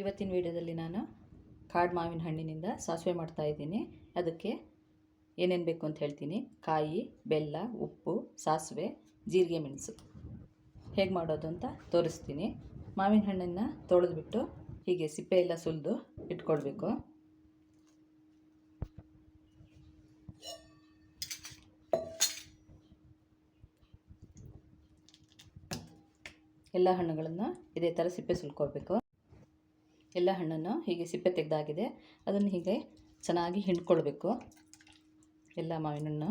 ಇವತ್ತಿನ ವಿಡಿಯೋದಲ್ಲಿ ನಾನು ಕಾಡು ಮಾವಿನ ಹಣ್ಣಿನಿಂದ ಸಾಸಿವೆ ಮಾಡ್ತಾ ಇದ್ದೀನಿ. ಅದಕ್ಕೆ ಏನೇನು ಬೇಕು ಅಂತ ಹೇಳ್ತೀನಿ. ಕಾಯಿ, ಬೆಲ್ಲ, ಉಪ್ಪು, ಸಾಸಿವೆ, ಜೀರಿಗೆ, ಮೆಣಸು. ಹೇಗೆ ಮಾಡೋದು ಅಂತ ತೋರಿಸ್ತೀನಿ. ಮಾವಿನ ಹಣ್ಣನ್ನು ತೊಳೆದ್ಬಿಟ್ಟು ಹೀಗೆ ಸಿಪ್ಪೆ ಎಲ್ಲ ಸುಲಿದು ಇಟ್ಕೊಳ್ಬೇಕು. ಎಲ್ಲ ಹಣ್ಣುಗಳನ್ನು ಇದೇ ಥರ ಸಿಪ್ಪೆ ಸುಲ್ಕೊಳ್ಬೇಕು. ಎಲ್ಲ ಹಣ್ಣನ್ನು ಹೀಗೆ ಸಿಪ್ಪೆ ತೆಗೆದಾಗಿದೆ. ಅದನ್ನು ಹೀಗೆ ಚೆನ್ನಾಗಿ ಹಿಂಡ್ಕೊಳ್ಬೇಕು. ಎಲ್ಲ ಮಾವಿನ ಹಣ್ಣು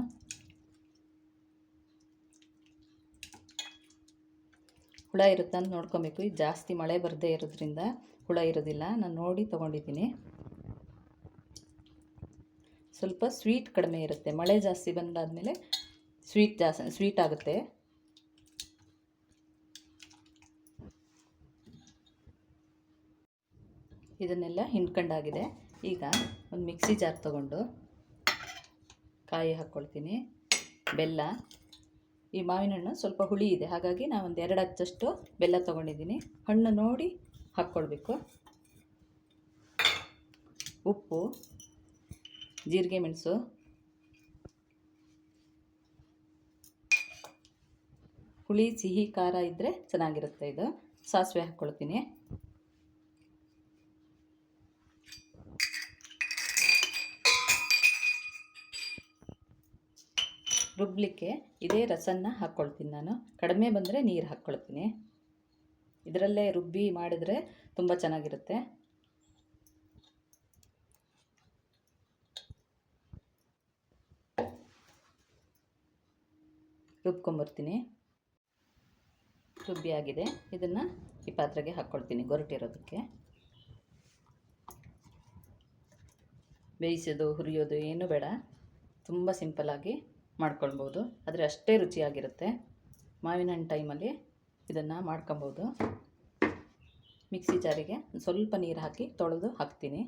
ಹುಳ ಇರುತ್ತಾ ಅಂತ ನೋಡ್ಕೊಬೇಕು. ಇದು ಜಾಸ್ತಿ ಮಳೆ ಬರದೇ ಇರೋದ್ರಿಂದ ಹುಳ ಇರೋದಿಲ್ಲ. ನಾನು ನೋಡಿ ತೊಗೊಂಡಿದ್ದೀನಿ. ಸ್ವಲ್ಪ ಸ್ವೀಟ್ ಕಡಿಮೆ ಇರುತ್ತೆ. ಮಳೆ ಜಾಸ್ತಿ ಬಂದಾದಮೇಲೆ ಸ್ವೀಟ್ ಜಾಸ್ತಿ ಸ್ವೀಟ್ ಆಗುತ್ತೆ. ಇದನ್ನೆಲ್ಲ ಹಿಂಡ್ಕೊಂಡಾಗಿದೆ. ಈಗ ಒಂದು ಮಿಕ್ಸಿ ಜಾರ್ ತೊಗೊಂಡು ಕಾಯಿ ಹಾಕ್ಕೊಳ್ತೀನಿ. ಬೆಲ್ಲ. ಈ ಮಾವಿನ ಹಣ್ಣು ಸ್ವಲ್ಪ ಹುಳಿ ಇದೆ. ಹಾಗಾಗಿ ನಾನು ಒಂದು ಎರಡು ಹಚ್ಚಷ್ಟು ಬೆಲ್ಲ ತೊಗೊಂಡಿದ್ದೀನಿ. ಹಣ್ಣು ನೋಡಿ ಹಾಕ್ಕೊಳ್ಬೇಕು. ಉಪ್ಪು, ಜೀರಿಗೆ ಮೆಣಸು. ಹುಳಿ, ಸಿಹಿ, ಖಾರ ಇದ್ದರೆ ಚೆನ್ನಾಗಿರುತ್ತೆ ಇದು. ಸಾಸಿವೆ ಹಾಕ್ಕೊಳ್ತೀನಿ. ರುಬ್ಲಿಕ್ಕೆ ಇದೇ ರಸನ್ನ ಹಾಕ್ಕೊಳ್ತೀನಿ ನಾನು. ಕಡಿಮೆ ಬಂದರೆ ನೀರು ಹಾಕ್ಕೊಳ್ತೀನಿ ಇದರಲ್ಲೇ ರುಬ್ಬಿ ಮಾಡಿದರೆ ತುಂಬ ಚೆನ್ನಾಗಿರುತ್ತೆ. ರುಬ್ಕೊಂಬರ್ತೀನಿ. ರುಬ್ಬಿ ಆಗಿದೆ. ಇದನ್ನು ಈ ಪಾತ್ರೆಗೆ ಹಾಕ್ಕೊಳ್ತೀನಿ ಗೊರಟಿರೋದಕ್ಕೆ. ಬೇಯಿಸೋದು, ಹುರಿಯೋದು ಏನೂ ಬೇಡ. ತುಂಬ ಸಿಂಪಲ್ಲಾಗಿ ಮಾಡ್ಕೊಳ್ಬೋದು. ಆದರೆ ಅಷ್ಟೇ ರುಚಿಯಾಗಿರುತ್ತೆ. ಮಾವಿನ ಹಣ್ಣು ಟೈಮಲ್ಲಿ ಇದನ್ನು ಮಾಡ್ಕೊಬೋದು ಮಿಕ್ಸಿ ಜಾರಿಗೆ ಸ್ವಲ್ಪ ನೀರು ಹಾಕಿ ತೊಳೆದು ಹಾಕ್ತೀನಿ.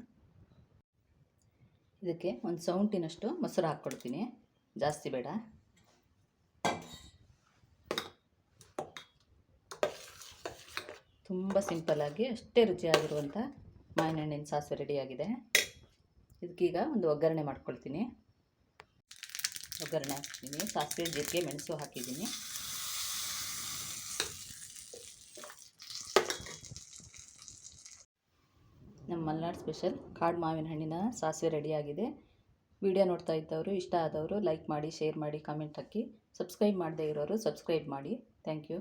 ಇದಕ್ಕೆ ಒಂದು ಸೌಂಟಿನಷ್ಟು ಮೊಸರು ಹಾಕ್ಕೊಡ್ತೀನಿ. ಜಾಸ್ತಿ ಬೇಡ. ತುಂಬ ಸಿಂಪಲ್ಲಾಗಿ ಅಷ್ಟೇ ರುಚಿಯಾಗಿರುವಂಥ ಮಾವಿನ ಹಣ್ಣಿನ ಸಾಸಿವೆ ರೆಡಿಯಾಗಿದೆ ಇದಕ್ಕೀಗ ಒಂದು ಒಗ್ಗರಣೆ ಮಾಡ್ಕೊಳ್ತೀನಿ. ಒಗ್ಗರಣೆ ಹಾಕ್ತೀನಿ. ಸಾಸಿವೆ, ಜೀರಿಗೆ, ಮೆಣಸು ಹಾಕಿದ್ದೀನಿ. ನಮ್ಮ ಮಲೆನಾಡು ಸ್ಪೆಷಲ್ ಕಾಡು ಮಾವಿನ ಹಣ್ಣಿನ ಸಾಸಿವೆ ರೆಡಿಯಾಗಿದೆ ವಿಡಿಯೋ ನೋಡ್ತಾ ಇದ್ದವರು, ಇಷ್ಟ ಆದವರು ಲೈಕ್ ಮಾಡಿ, ಶೇರ್ ಮಾಡಿ, ಕಾಮೆಂಟ್ ಹಾಕಿ. ಸಬ್ಸ್ಕ್ರೈಬ್ ಮಾಡದೇ ಇರೋರು ಸಬ್ಸ್ಕ್ರೈಬ್ ಮಾಡಿ. Thank you.